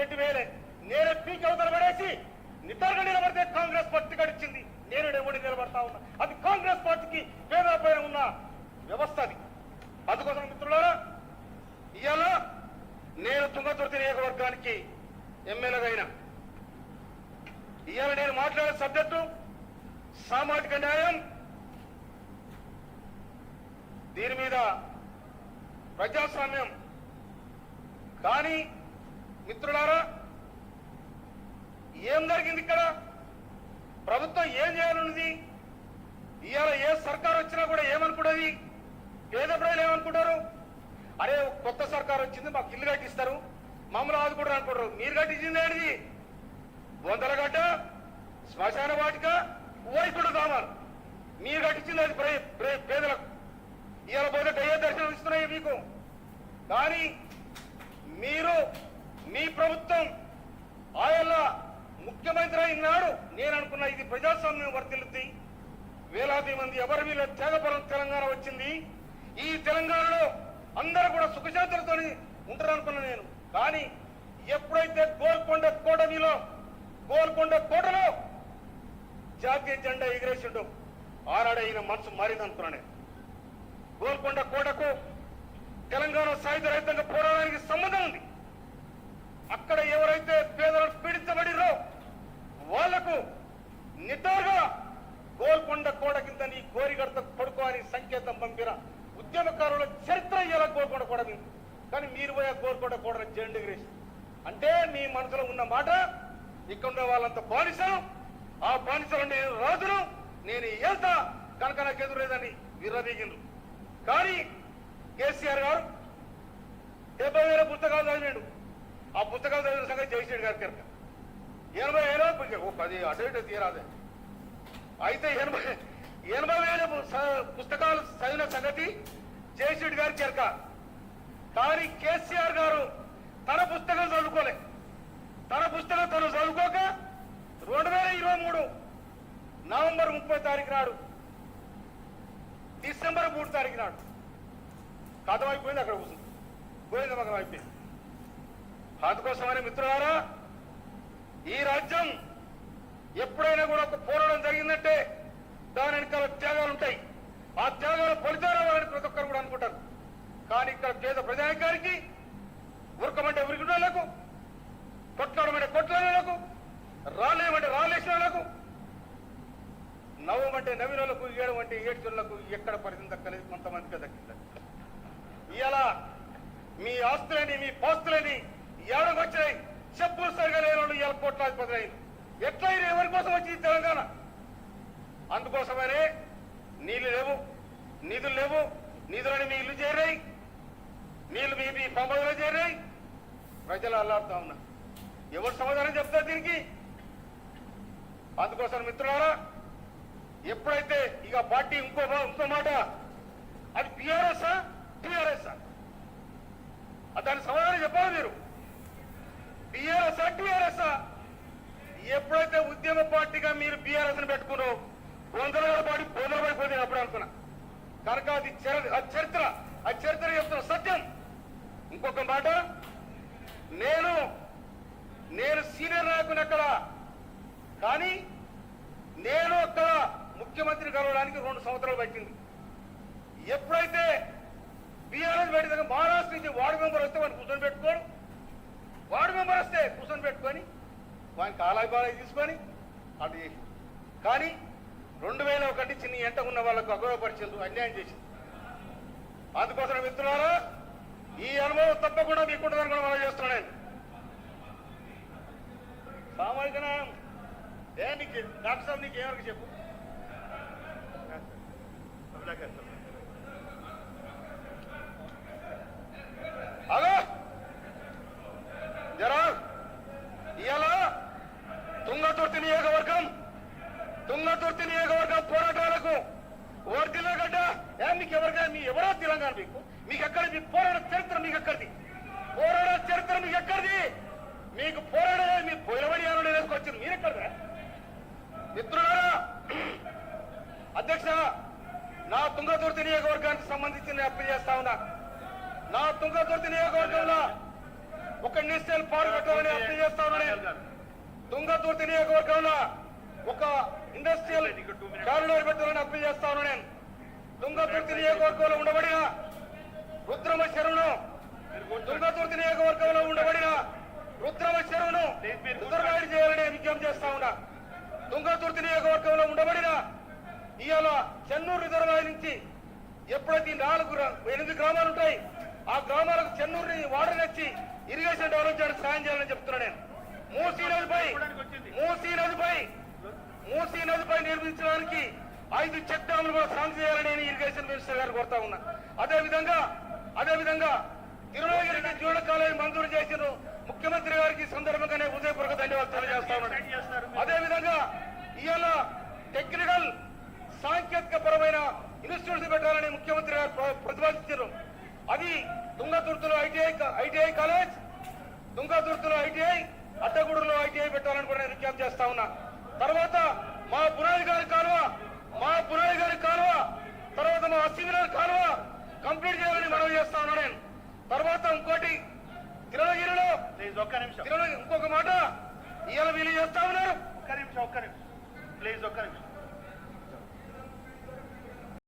గట్టి వేయలే నేనే పీకి అవతల పడేసి నిద్రగా నిలబడితే కాంగ్రెస్ పార్టీ గడిచింది. నేను ఎవడి నిలబడతా ఉన్నా? అది కాంగ్రెస్ పార్టీకి పేద పైన ఉన్న వ్యవస్థ అది. అందుకోసం మిత్రులారా ఇవాళ నేను తుంగతుర్తి నియోజకవర్గానికి ఎమ్మెల్యేగా అయినా. ఇవాళ నేను మాట్లాడే సబ్జెక్టు సామాజిక న్యాయం. దీని మీద ప్రజాస్వామ్యం. కానీ మిత్రులారా ఏం జరిగింది ఇక్కడ? ప్రభుత్వం ఏం చేయాలన్నది ఇవాళ ఏ సర్కార్ వచ్చినా కూడా ఏమనుకుంటుంది? పేద ప్రజలు ఏమనుకుంటారు? అరే కొత్త సర్కార్ వచ్చింది మాకు ఇల్లు కట్టిస్తారు. మమ్మల్ని ఆదుకుంటారు అనుకుంటారు. మీరు కట్టించింది ఏంటిది? బొందల గడ్డ శ్మశాన వాటిక వైపుడు సామాను. మీరు కట్టించింది అది పేదలకు. ఇవాళ పోతే దయ్య దర్శనం ఇస్తున్నాయి మీకు. కానీ మీ ప్రభుత్వం ఆయన ముఖ్యమంత్రి అయినాడు. నేను అనుకున్న ఇది ప్రజాస్వామ్యం వర్తిల్లుద్ది. వేలాది మంది ఎవరి మీద త్యాగపరం తెలంగాణ వచ్చింది. ఈ తెలంగాణలో అందరూ కూడా సుఖశాంతులతో ఉంటారు అనుకున్నా నేను. కానీ ఎప్పుడైతే గోల్కొండ కోటమిలో గోల్కొండ కోటలో జాతీయ జెండా ఎగిరేసిండు ఆనాడే ఈయన మనసు మారింది అనుకున్నా నేను. గోల్కొండ కోటకు తెలంగాణ సాయుధ రహితంగా పోరాడానికి సంబంధం ఉంది. అక్కడ ఎవరైతే పేదలను పీడించబడిరో వాళ్ళకు నిటారుగా గోల్కొండ కోడ కింద నీ గోరిగడత కొడుకు అని సంకేతం పంపిన ఉద్యమకారుల చరిత్ర ఇలా గోల్కొండ కోట మీద. కానీ మీరు పోయే గోల్కొండ కోట జెండగిరేసి అంటే మీ మనసులో ఉన్న మాట ఇక్కడ ఉన్న వాళ్ళంతా బానిసలు ఆ బానిసలు నేను రాజును నేను ఏదా కనుక నాకు ఎదురేదని విర్రదీగిండ్రు కానీ కేసీఆర్ గారు డెబ్బై వేల పుస్తకాలు చదివాడు. పుస్తకాలు చదివిన సంగతి జయశ్రీ గారికి కనుక ఎనభై వేల ఓ పది అటు ఇటు తీరాదే అయితే ఎనభై ఎనభై వేల స- పుస్తకాలు చదివిన సంగతి జయశ్రీ గారి చెరక. కానీ కేసీఆర్ గారు తన పుస్తకం చదువుకోలే. తన పుస్తకం తను చదువుకోక రెండు వేల ఇరవై మూడు నవంబర్ ముప్పై తారీఖు నాడు డిసెంబర్ మూడు తారీఖు నాడు కథం అయిపోయింది అక్కడ కూర్చుంది. గోవిందమగం అయిపోయింది. అందుకోసమని మిత్రులారా ఈ రాజ్యం ఎప్పుడైనా కూడా ఒక పోరాటం జరిగిందంటే దాని వెనకాల త్యాగాలు ఉంటాయి. ఆ త్యాగాల ఫలితాలు అవ్వాలని ప్రతి ఒక్కరు కూడా అనుకుంటారు. కానీ ఇక్కడ పేద ప్రజానికానికి ఉరకమంటే ఉరికినోళ్ళకు కొట్లాడమంటే కొట్లాడేళ్ళకు రాలేమంటే రాలేసిన వాళ్ళకు నవ్వమంటే నవ్వినోళ్ళకు అంటే ఏడ్చులకు ఎక్కడ పరిధి దక్కలేదు కొంతమందికే దక్కింది. ఇలా మీ ఆస్తులని మీ పాస్తులని ఎవరికి వచ్చినాయి? చెప్పులు సరిగా లేని ఇవాళ కోట్లాధిపతులు అయింది. ఎట్లయినా ఎవరి కోసం వచ్చింది తెలంగాణ? అందుకోసమనే నీళ్ళు లేవు నిధులు లేవు నిధులని మీ ఇల్లు చేరాయి నీళ్ళు మీ మీ పంపదలో చేరాయి ప్రజలు అల్లాడుతా ఉన్నా ఎవరు సమాధానం చెప్తారు దీనికి? అందుకోసం మిత్రులారా ఎప్పుడైతే ఇక పార్టీ ఇంకో ఇంకో మాట అది పిఆర్ఎస్ టీఆర్ఎస్ దాని సమాధానం చెప్పాలి మీరు? బిఆర్ఎస్ టిఆర్ఎస్ ఎప్పుడైతే ఉద్యమ పార్టీగా మీరు బీఆర్ఎస్ని పెట్టుకున్నారో వందల పడి బొందల పడిపోతుంది అప్పుడు అనుకున్నా. కనుక అది చరిత్ర ఆ చరిత్ర చెప్తున్న సత్యం. ఇంకొక మాట నేను నేను సీనియర్ నాయకుని అక్కడ కానీ నేను అక్కడ ముఖ్యమంత్రి కలవడానికి రెండు సంవత్సరాలు పట్టింది. ఎప్పుడైతే బీఆర్ఎస్ పెట్టిన మహారాష్ట్ర నుంచి వార్డు మెంబర్ వస్తే వాడిని కూర్చొని పెట్టుకోడు వార్డు మెంబర్ వస్తే కూర్చొని పెట్టుకొని వాడిని కాలాయి బాలాయి తీసుకొని అటు చేసి. కానీ రెండు వేల ఒకటి చిన్న ఎంట ఉన్న వాళ్ళకు అగౌరవపరిచింది అన్యాయం చేసింది. అందుకోసం మిత్రులారా ఈ అనుభవం తప్పకుండా మీకుంటుందని కూడా మనం చేస్తున్నాను సామాజిక న్యాయం. ఏ నీకు డాక్టర్ సాబ్ నీకు ఏమరకు చెప్పు అదో జరా ఇవాళ తుంగతుర్తి నియోజకవర్గం తుంగతుర్తి నియోజకవర్గం పోరాటాలకు ఓర్దిల్లగడ్డ ఏ మీకు ఎవరిగా మీ ఎవరో తెలంగాణ మీకు. మీకు ఎక్కడ మీ పోరాట చరిత్ర మీకు ఎక్కడిది? పోరాట చరిత్ర మీకు ఎక్కడిది? మీకు పోరాడే మీ పొలబడి ఎవరు వేసుకొచ్చింది మీరు ఎక్కడ మిత్రులారా అధ్యక్ష నా తుంగతుర్తి నియోజకవర్గానికి సంబంధించిన అప్పీల్ చేస్తా ఉన్నా. నా తుంగతుర్తి నియోజకవర్గంలో ఒక నిశ్చయం పాల్గొట్టాలని అప్పీల్ చేస్తా ఉన్నాను. తుంగతుర్తి నియోజకవర్గంలో ఒక ఇండస్ట్రియల్ కారిడోర్ పెట్టాలని అప్పీల్ చేస్తాను నేను. తుంగతుర్తి నియోజకవర్గంలో ఉండబడిన రుద్రమ చెరువును తుంగతుర్తి నియోజకవర్గంలో ఉండబడిన రుద్రమ చెరువును రుద్రగాడి చేయాలని విజ్ఞప్తి చేస్తా ఉన్నా. తుంగతుర్తి నియోజకవర్గంలో ఉండబడిన ఇవాళ చెన్నూరు రిజర్వాయర్ నుంచి ఎప్పుడైతే ఈ నాలుగు ఎనిమిది గ్రామాలు ఉంటాయి ఆ గ్రామాలకు చెన్నూరుని వాటర్ తెచ్చి ఇరిగేషన్ డెవలప్ చేయడానికి సాయం చేయాలని చెప్తున్నా నేను. మూసీ నదిపై మూసీ నదిపై మూసీ నదిపై నిర్మించడానికి ఐదు చెక్ డ్యాములు కూడా సాంగ్ చేయాలని నేను ఇరిగేషన్ మినిస్టర్ గారు కోరుతా ఉన్నా. అదే విధంగా అదే విధంగా తిరుమలగిరికి జూడ కాలేజీ మంజూరు చేసిన ముఖ్యమంత్రి గారికి సందర్భంగానే ఉదయపూర్వక ధన్యవాదాలు తెలియజేస్తా ఉన్నాను. అదే విధంగా ఇవాళ టెక్నికల్ సాంకేతిక పరమైన ఇన్స్టిట్యూట్స్ పెట్టాలని ముఖ్యమంత్రి గారు ప్రతిపాదించారు. అది తుంగతుర్తిలో ఐటీఐ ఐటిఐ ఐటీఐ కాలేజ్ తుంగతుర్తిలో ఐటీఐ అడ్డగూడలో ఐటీఐ పెట్టాలని కూడా నేను విజ్ఞప్తి చేస్తా ఉన్నా. తర్వాత మా పునాది గారి కాలువ మా పునాది గారి కాలువ తర్వాత మా అసిమిలర్ కాలువ కంప్లీట్ చేయాలని మనవి చేస్తా ఉన్నా. నేను తర్వాత ఇంకోటి తిరుమలగిరిలో ప్లీజ్ ఒక్క నిమిషం. ఇంకొక మాట ఇవాళ వీళ్ళు చేస్తా ఉన్నారు. ఒక్క నిమిషం ఒక్క నిమిషం. ప్లీజ్ ఒక్క నిమిషం.